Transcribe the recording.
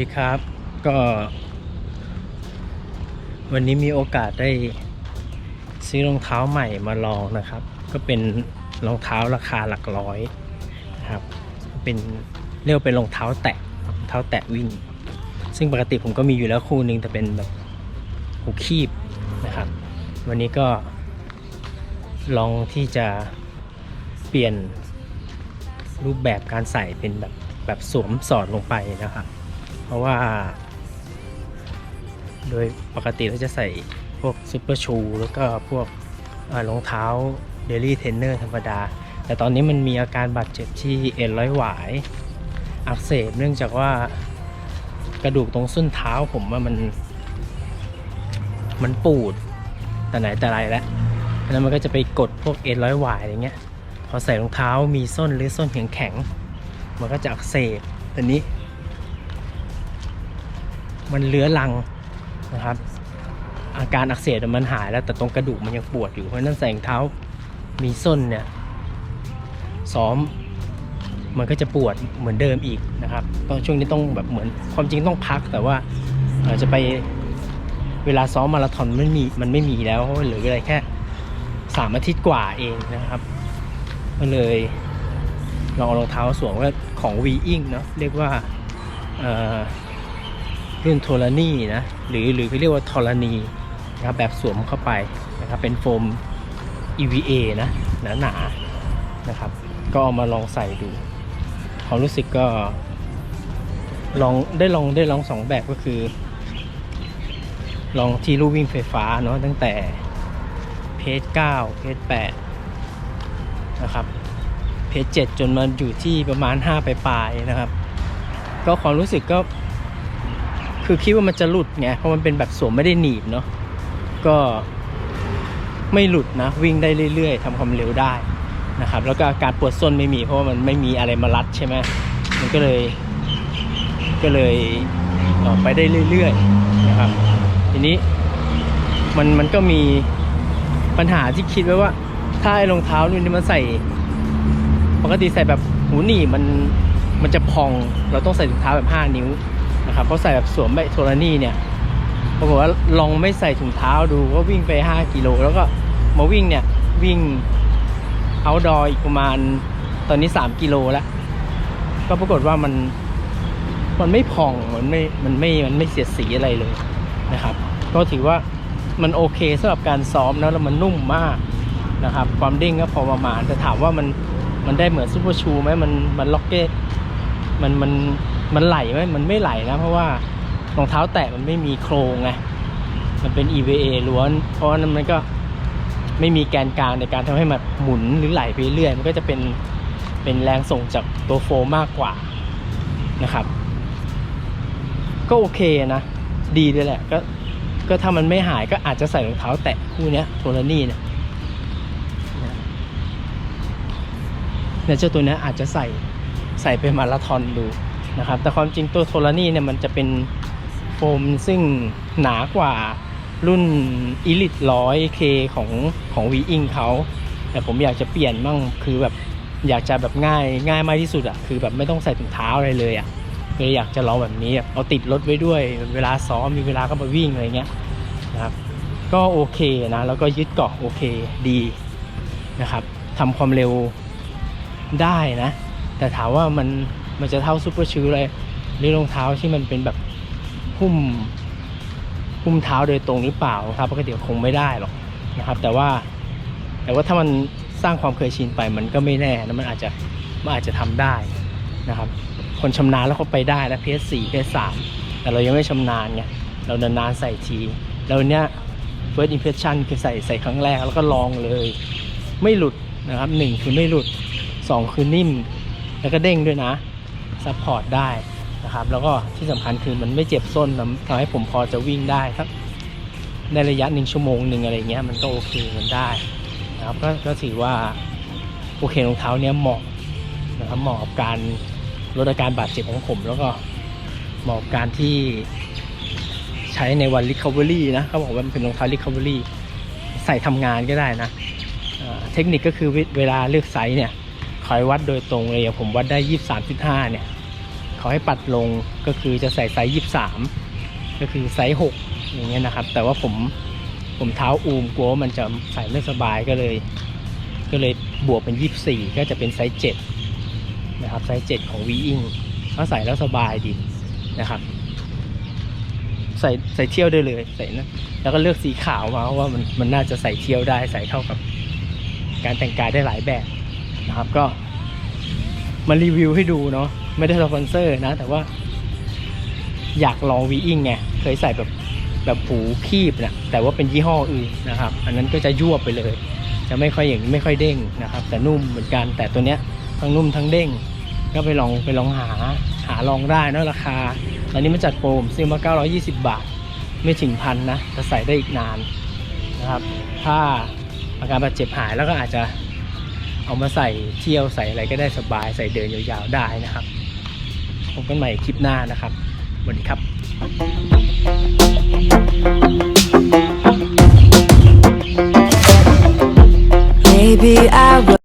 ดีครับ ก็วันนี้มีโอกาสได้ซื้อรองเท้าใหม่มาลองนะครับ ก็เป็นรองเท้าราคาหลักร้อยนะครับเป็นเรียกเป็นรองเท้าแตะรองเท้าแตะวิ่ง ซึ่งปกติผมก็มีอยู่แล้วคู่หนึ่งแต่เป็นแบบหูคีบนะครับ วันนี้ก็ลองที่จะเปลี่ยนรูปแบบการใส่เป็นแบบแบบสวมสอดลงไปนะครับ เพราะว่า โดยปกติเราจะใส่พวกซูเปอร์ชูแล้วก็พวกรองเท้าเดลี่เทนเนอร์ธรรมดา แต่ตอนนี้มันมีอาการบาดเจ็บที่เอ็นร้อยหวาย อักเสบเนื่องจากว่ากระดูกตรงส้นเท้าผมว่ามัน มันปูด แต่ไหนแต่ไรแล้วแล้วมันก็จะไปกดพวกเอ็นร้อยหวายอะไรเงี้ยพอใส่รองเท้ามีส้นหรือส้นแข็งแข็งมันก็จะอักเสบแต่นี้ มันเลื้อรังนะครับ อาการอักเสบมันหายแล้วแต่ตรงกระดูกมันยังปวดอยู่เพราะนั้นใส่รองเท้ามีส้นเนี่ยซ้อมมันก็จะปวดเหมือนเดิมอีกนะครับตอนช่วงนี้ต้องแบบเหมือนความจริงต้องพักแต่ว่าอ่อจะไปเวลาซ้อมมาราธอนมันมีมันไม่มีแล้วเหลืออะไรแค่สามอาทิตย์กว่าเองนะครับก็เลยลองเอารองเท้าสวมว่าของ v ีอิงเนาะเรียกว่า รุ่นโทลานี่นะหรือหรือเรียกว่าทอลานีนะครับแบบสวมเข้าไปนะครับเป็นโฟม EVA นะหนาหนาๆนะครับ ก็เอามาลองใส่ดูความรู้สึกก็ลองได้ลองได้ลองสองแบบก็คือ ลองที่ลู่วิ่งไฟฟ้าเนาะตั้งแต่เพจ9เพจ8นะครับเพจ7จนมาอยู่ที่ประมาณ5ปลายๆนะครับ ก็ความรู้สึกก็ คือคิดว่ามันจะหลุดไง เพราะมันเป็นแบบสวมไม่ได้หนีบเนาะ ก็ไม่หลุดนะ วิ่งได้เรื่อยๆทำความเร็วได้นะครับ แล้วก็อาการปวดส้นไม่มี เพราะว่ามันไม่มีอะไรมารัดใช่ไหมมันก็เลย ก็เลยออกไปได้เรื่อยๆนะครับ ทีนี้มันมันก็มีปัญหาที่คิดไว้ว่า ถ้าไอ้รองเท้านนี้มันใส่ ปกติใส่แบบหูหนีบมันมันจะพอง เราต้องใส่ถุงเท้าแบบ 5 นิ้ว นะครับเพราะใส่แบบสวมแบบโทรานี่เนี่ยปรากฏว่าลองไม่ใส่ถุงเท้าดูก็วิ่งไป 5 กิโล แล้วก็มาวิ่งเนี่ยวิ่งเอาดออีกประมาณตอนนี้ 3 กิโลแล้ว ก็ปรากฏว่ามันมันไม่พองมันไม่มันไม่มันไม่เสียดสีอะไรเลยนะครับ ก็ถือว่ามันโอเคสำหรับการซ้อมนะแล้วมันนุ่มมากนะครับ ความเด้งก็พอประมาณแต่ถามว่ามันมันได้เหมือนซูเปอร์ชูไหมมันมันล็อกเก็ตมันมัน มันไหลไหมมันไม่ไหลนะ เพราะว่ารองเท้าแตะมันไม่มีโครงไงมันเป็น EVA ล้วน เพราะนั้นมันก็ไม่มีแกนกลางในการทำให้มันหมุนหรือไหลไปเรื่อยมันก็จะเป็นเป็นแรงส่งจากตัวโฟมมากกว่านะครับ ก็โอเคนะ ดีด้วยแหละก็ก็ถ้ามันไม่หายก็อาจจะใส่รองเท้าแตะคู่นี้โทลนี่เนี่ยนะเนี่ยเจ้าตัวนี้อาจจะใส่ใส่ไปมาราธอนดู นะครับ แต่ความจริงตัวโทลานี่เนี่ยมันจะเป็นโฟมซึ่งหนากว่ารุ่น Elite 100 K ของของ v ีอิงเขา แต่ผมอยากจะเปลี่ยนมั่งคือแบบอยากจะแบบง่ายง่ายมากที่สุดอะคือแบบไม่ต้องใส่ถุงเท้าอะไรเลยอะเลยอยากจะลองแบบนี้แบบเอาติดรถไว้ด้วย เวลาซ้อมมีเวลาก็มาวิ่งอะไรเงี้ยนะครับ ก็โอเคนะแล้วก็ยึดเกาะโอเคดีนะครับทำความเร็วได้นะ แต่ถามว่ามัน มันจะเท่าซูเปอร์ชูเลยหรือรองเท้าที่มันเป็นแบบหุ้มหุ้มเท้าโดยตรงหรือเปล่าครองเท้าปกติคงไม่ได้หรอกนะครับ แต่ว่าแต่ว่าถ้ามันสร้างความเคยชินไปมันก็ไม่แน่นะมันอาจจะมันอาจจะทำได้นะครับ คนชำนาญแล้วเขาไปได้แล้วเพสสี่เพสสามแต่เรายังไม่ชำนาญไงเรานานๆใส่ทีแล้วเนี้ย first impression คือใส่ใส่ครั้งแรกแล้วก็ลองเลย ไม่หลุดนะครับหนึ่งคือไม่หลุดสองคือนิ่ม แล้วก็เด้งด้วยนะ ซัพพอร์ตได้นะครับ แล้วก็ที่สำคัญคือมันไม่เจ็บส้นทำให้ผมพอจะวิ่งได้ครับในระยะหนึ่งชั่วโมงหนึ่งอะไรเงี้ยมันก็โอเคมันได้นะครับก็ก็ถือว่าโอเครองเท้าเนี้ยเหมาะนะครับเหมาะกับการลดอาการบาดเจ็บของผม แล้วก็เหมาะกับการที่ใช้ในวัน recovery นะเขาบอกว่ามันเป็นรองเท้า recovery ใส่ทำงานก็ได้นะเทคนิคก็คือเวลาเลือกไซส์เนี่ย อยวัดโดยตรงเลยอย่างผมวัดได้23.5เนี่ยเขาให้ปัดลงก็คือจะใส่ไซส์ยี่สามก็คือไซส์หกอย่างเงี้ยนะครับ แต่ว่าผมผมเท้าอูมกลัวมันจะใส่ไม่สบายก็เลย ก็เลยบวกเป็นยี่สี่ก็จะเป็นไซส์เจ็ดนะครับไซส์เจ็ดของวีอิงก็ใส่แล้วสบายดีนะครับใส่ใส่เที่ยวได้เลยใส่นะแล้วก็เลือกสีขาวมาเพราะว่ามันมันน่าจะใส่เที่ยวได้ใส่เข้ากับ การแต่งกายได้หลายแบบ นะครับก็มารีวิวให้ดูเนาะไม่ได้สปอนเซอร์นะ แต่ว่า อยากลองวีอิงไงเคยใส่แบบแบบหูคีบนะแต่ว่าเป็นยี่ห้ออื่นนะครับ อันนั้นก็จะยวบไปเลย จะไม่ค่อยอย่างไม่ค่อยเด้งนะครับ แต่นุ่มเหมือนกันแต่ตัวเนี้ยทั้งนุ่มทั้งเด้ง ก็ไปลองไปลองหาหาลองได้นะราคาตอนนี้มันจัดโปรมซื้อมา 920 บาท ไม่ถึงพันนะจะใส่ได้อีกนานนะครับ ถ้าอาการบาดเจ็บหายแล้วก็อาจจะ เอามาใส่เที่ยวใส่อะไรก็ได้สบายใส่เดินยาวๆได้นะครับพบกันใหม่คลิปหน้านะครับสวัสดีครับ Maybe I will.